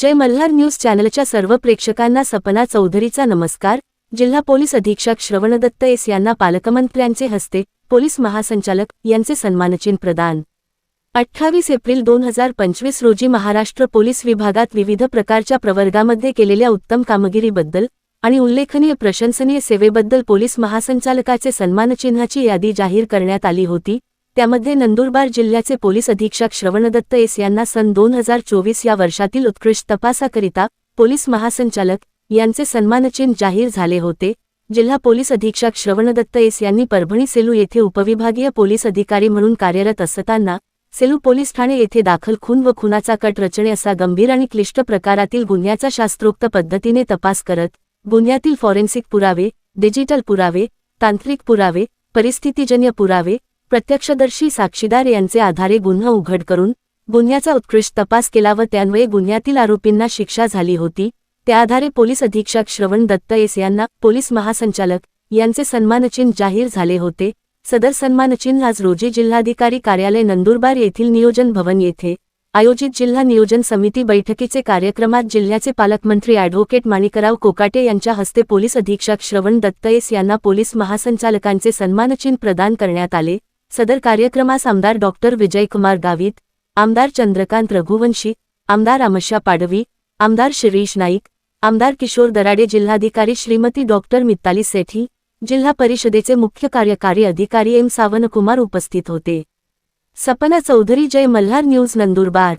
जय Malhar news चॅनलच्या सर्व प्रेक्षकांना सपना चौधरीचा नमस्कार. जिल्हा पोलीस अधीक्षक श्रवणदत्त एस यांना पालकमंत्र्यांचे हस्ते पोलीस महासंचालक यांचे सन्मानचिन्ह प्रदान. अठ्ठावीस एप्रिल दोन हजार पंचवीस रोजी महाराष्ट्र पोलीस विभागात विविध प्रकारच्या प्रवर्गामध्ये केलेल्या उत्तम कामगिरीबद्दल आणि उल्लेखनीय प्रशंसनीय सेवेबद्दल पोलीस महासंचालकाचे सन्मानचिन्हाची यादी जाहीर करण्यात आली होती. त्यामध्ये नंदुरबार जिल्ह्याचे पोलीस अधीक्षक श्रवणदत्त एस यांना सन दोन हजार चोवीस या वर्षातील उत्कृष्ट तपासाकरिता पोलीस महासंचालक यांचे सन्मानचिन्ह जाहीर झाले होते. जिल्हा पोलीस अधीक्षक श्रवणदत्त एस यांनी परभणी सेलू येथे उपविभागीय पोलीस अधिकारी म्हणून कार्यरत असताना सेलू पोलीस ठाणे येथे दाखल खून व खुनाचा कट रचणे असा गंभीर आणि क्लिष्ट प्रकारातील गुन्ह्याचा शास्त्रोक्त पद्धतीने तपास करत गुन्ह्यातील फॉरेन्सिक पुरावे डिजिटल पुरावे तांत्रिक पुरावे परिस्थितीजन्य पुरावे प्रत्यक्षदर्शी साक्षीदार यांचे आधारे गुन्हा उघड करून गुन्ह्याचा उत्कृष्ट तपास केला व त्यान्वये गुन्ह्यातील आरोपींना शिक्षा झाली होती. त्या आधारे पोलीस अधीक्षक श्रवण दत्त एस यांना पोलीस महासंचालक यांचे सन्मानचिन्ह जाहीर झाले होते. सदर सन्मानचिन्ह आज रोजी जिल्हाधिकारी कार्यालय नंदुरबार येथील नियोजन भवन येथे आयोजित जिल्हा नियोजन समिती बैठकीचे कार्यक्रमात जिल्ह्याचे पालकमंत्री ॲडव्होकेट माणिकराव कोकाटे यांच्या हस्ते पोलीस अधीक्षक श्रवण दत्त एस यांना पोलीस महासंचालकांचे सन्मानचिन्ह प्रदान करण्यात आले. सदर कार्यक्रमास आमदार डॉक्टर विजयकुमार गावित आमदार चंद्रकांत रघुवंशी आमदार अमशा पाडवी आमदार शिरीष नाईक आमदार किशोर दराडे जिल्हाधिकारी श्रीमती डॉक्टर मित्ताली सेठी जिल्हा परिषदेचे मुख्य कार्यकारी अधिकारी एम. सावनकुमार उपस्थित होते. सपना चौधरी जय मल्हार न्यूज नंदुरबार.